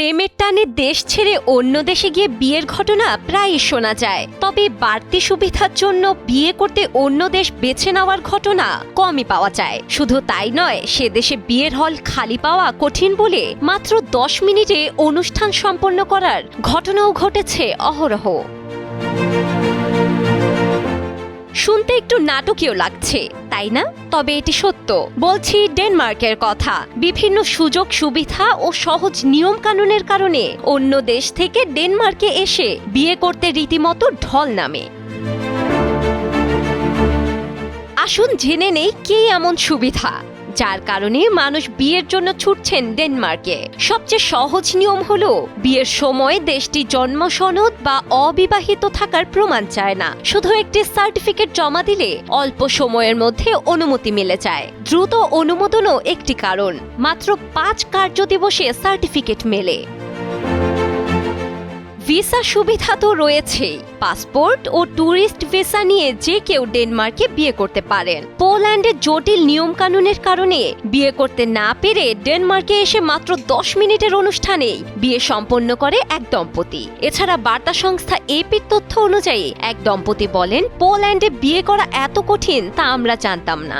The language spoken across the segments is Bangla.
প্রেমের টানে দেশ ছেড়ে অন্য দেশে গিয়ে বিয়ের ঘটনা প্রায়ই শোনা যায়। তবে বাড়তি সুবিধার জন্য বিয়ে করতে অন্য দেশ বেছে নেওয়ার ঘটনা কমই পাওয়া যায়। শুধু তাই নয়, সে দেশে বিয়ের হল খালি পাওয়া কঠিন বলে মাত্র দশ মিনিটে অনুষ্ঠান সম্পন্ন করার ঘটনাও ঘটেছে অহরহ। শুনতে একটু নাটকীয় লাগছে, তাই না? তবে এটি সত্য। বলছি ডেনমার্কের কথা। বিভিন্ন সুযোগ, সুবিধা ও সহজ নিয়ম কানুনের কারণে অন্য দেশ থেকে ডেনমার্কে এসে বিয়ে করতে রীতিমতো ঢল নামে। আসুন জেনে নেই কে এমন সুবিধা। যার কারণে মানুষ বিয়ের জন্য ছুটছেন ডেনমার্কে। সবচেয়ে সহজ নিয়ম হল, বিয়ের সময় দেশটি জন্ম সনদ বা অবিবাহিত থাকার প্রমাণ চায় না। শুধু একটি সার্টিফিকেট জমা দিলে অল্প সময়ের মধ্যে অনুমতি মিলে যায়। দ্রুত অনুমোদনও একটি কারণ। মাত্র পাঁচ কার্য দিবসে সার্টিফিকেট মেলে। ভিসা সুবিধা তো রয়েছেই। পাসপোর্ট ও ট্যুরিস্ট ভিসা নিয়ে যে কেউ ডেনমার্কে বিয়ে করতে পারেন। পোল্যান্ডের জটিল নিয়মকানুনের কারণে বিয়ে করতে না পেরে ডেনমার্কে এসে মাত্র দশ মিনিটের অনুষ্ঠানেই বিয়ে সম্পন্ন করে এক দম্পতি। এছাড়া বার্তা সংস্থা এপির তথ্য অনুযায়ী এক দম্পতি বলেন, পোল্যান্ডে বিয়ে করা এত কঠিন তা আমরা জানতাম না।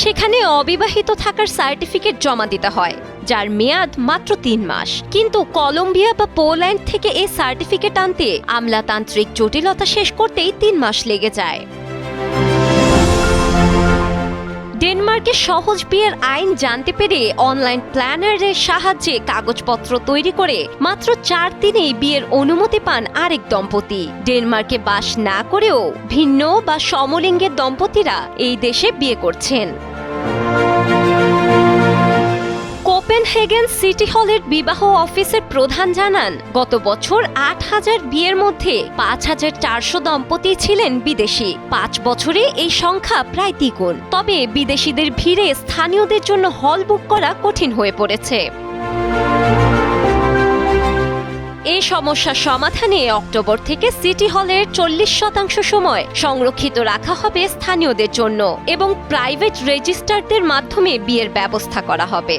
সেখানে অবিবাহিত থাকার সার্টিফিকেট জমা দিতে হয়। যার মেয়াদ মাত্র তিন মাস। কিন্তু কলম্বিয়া বা পোল্যান্ড থেকে এই সার্টিফিকেট আনতে আমলাতান্ত্রিক জটিলতা শেষ করতেই তিন মাস লেগে যায়। ডেনমার্কের সহজ বিয়ের আইন জানতে পেরে অনলাইন প্ল্যানারের সাহায্যে কাগজপত্র তৈরি করে মাত্র চার দিনেই বিয়ের অনুমতি পান আরেক দম্পতি। ডেনমার্কে বাস না করেও ভিন্ন বা সমলিঙ্গের দম্পতিরা এই দেশে বিয়ে করছেন। কোপেনহেগেন সিটি হলের বিবাহ অফিসের প্রধান জানান, গত বছর আট হাজার বিয়ের মধ্যে পাঁচ হাজার চারশো দম্পতি ছিলেন বিদেশি। পাঁচ বছরে এই সংখ্যা প্রায় দ্বিগুণ। তবে বিদেশিদের ভিড়ে স্থানীয়দের জন্য হল বুক করা কঠিন হয়ে পড়েছে। এই সমস্যার সমাধানে অক্টোবর থেকে সিটি হলের চল্লিশ শতাংশ সময় সংরক্ষিত রাখা হবে স্থানীয়দের জন্য এবং প্রাইভেট রেজিস্টারদের মাধ্যমে বিয়ের ব্যবস্থা করা হবে।